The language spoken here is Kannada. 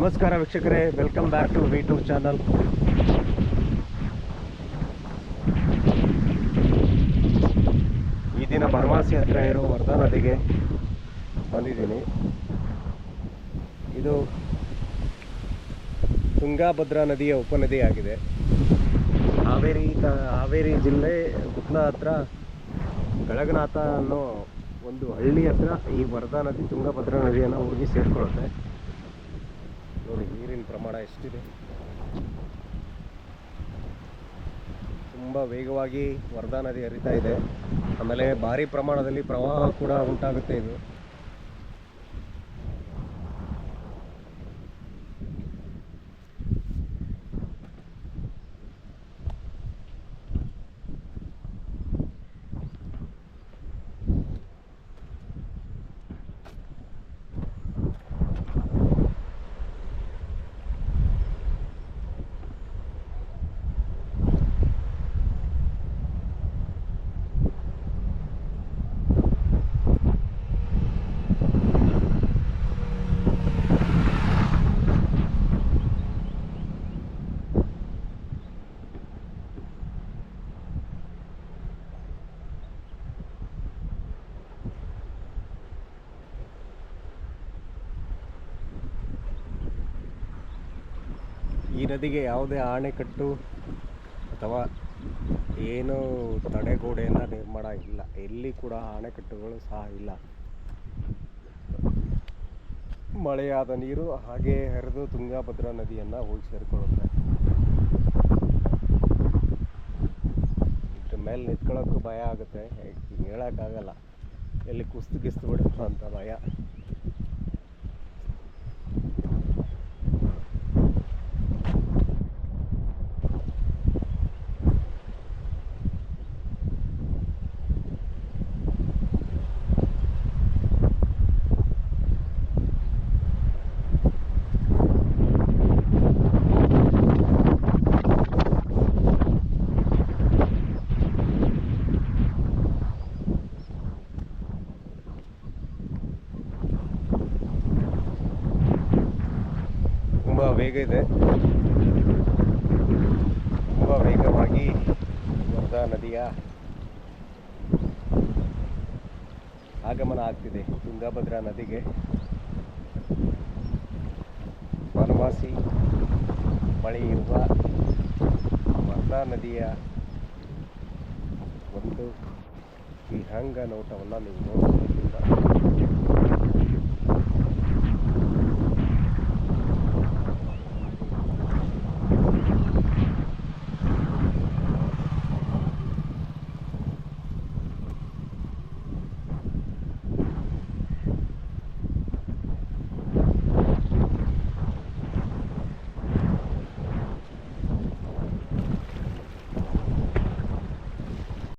ನಮಸ್ಕಾರ ವೀಕ್ಷಕರೇ welcome back to V two channel ಈ ದಿನ ಬನವಾಸಿ ಹತ್ರ ಇರೋ ವರ್ಧಾ ನದಿಗೆ ಬಂದಿದ್ದೀನಿ. ಇದು ತುಂಗಾಭದ್ರಾ ನದಿಯ ಉಪನದಿಯಾಗಿದೆ. ಹಾವೇರಿ ತ, ಹಾವೇರಿ ಜಿಲ್ಲೆ ಗುಪ್ನ ಹತ್ರ ಗಳಗನಾಥ ಅನ್ನೋ ಒಂದು ಹಳ್ಳಿ ಹತ್ರ ಈ ವರ್ಧಾ ನದಿ, ತುಂಗಭದ್ರಾ ನದಿಯನ್ನು ಹೋಗಿ ಸೇರಿಕೊಳ್ಳುತ್ತೆ. ನೋಡಿ, ನೀರಿನ ಪ್ರಮಾಣ ಎಷ್ಟಿದೆ. ತುಂಬ ವೇಗವಾಗಿ ವರ್ಧಾ ನದಿ ಹರಿತಾ ಇದೆ. ಆಮೇಲೆ ಭಾರಿ ಪ್ರಮಾಣದಲ್ಲಿ ಪ್ರವಾಹ ಕೂಡ ಉಂಟಾಗುತ್ತೆ ಇದು. ಈ ನದಿಗೆ ಯಾವುದೇ ಆಣೆಕಟ್ಟು ಅಥವಾ ಏನು ತಡೆಗೋಡೆಯನ್ನು ನಿರ್ಮಾಣ ಇಲ್ಲ. ಎಲ್ಲಿ ಕೂಡ ಆಣೆಕಟ್ಟುಗಳು ಸಹ ಇಲ್ಲ. ಮಳೆಯಾದ ನೀರು ಹಾಗೆ ಹರಿದು ತುಂಗಾಭದ್ರಾ ನದಿಯನ್ನು ಹೋಗಿ ಸೇರಿಕೊಳ್ಳುತ್ತೆ. ಇದ್ರ ಮೇಲೆ ನಿಂತ್ಕೊಳ್ಳೋಕ್ಕೂ ಭಯ ಆಗುತ್ತೆ. ಹೇಳೋಕ್ಕಾಗಲ್ಲ. ಎಲ್ಲಿ ಕುಸ್ತು ಗಿಸ್ತು ಬಿಡುತ್ತೋ ಅಂತ ಭಯ. ತುಂಬ ವೇಗ ಇದೆ. ತುಂಬ ವೇಗವಾಗಿ ವರ್ಧಾ ನದಿಯ ಆಗಮನ ಆಗ್ತಿದೆ ತುಂಗಭದ್ರಾ ನದಿಗೆ. ವನವಾಸಿ ಬಳಿ ಇರುವ ವರ್ಧಾ ನದಿಯ ಒಂದು ವಿಹಂಗ ನೋಟವನ್ನು ನೀವು ನೋಡಬಹುದರಿಂದ